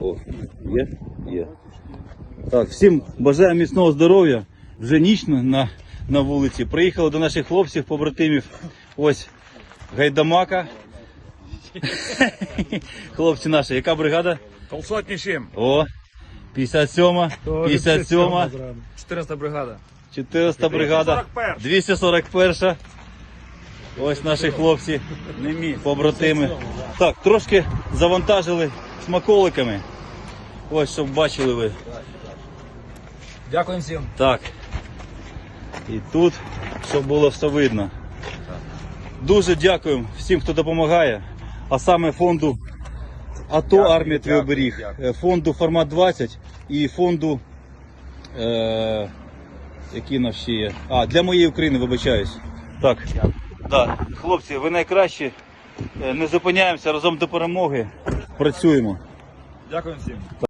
О, є? Є. Так, всім бажаю міцного здоров'я. Вже ніч на- на, вулиці. Приїхали до наших хлопців, побратимів. Ось гайдамака. Хлопці наші, яка бригада? Полсотні сім. О, 57, 57, 14 бригада. 400 бригада, 241. Ось наші хлопці, побратими. Так, трошки завантажили смаколиками. Ось, щоб бачили ви. Дякуємо всім. Так. І тут, щоб було все видно. Дуже дякуємо всім, хто допомагає, а саме фонду АТО Армія Твій оберіг, е, фонду Формат 20 і фонду. Е, які нас ще є? А, для моєї України, вибачаюсь. Так. Да. Хлопці, ви найкращі. Е, Не зупиняємося разом до перемоги. Працюємо. Дякую всім.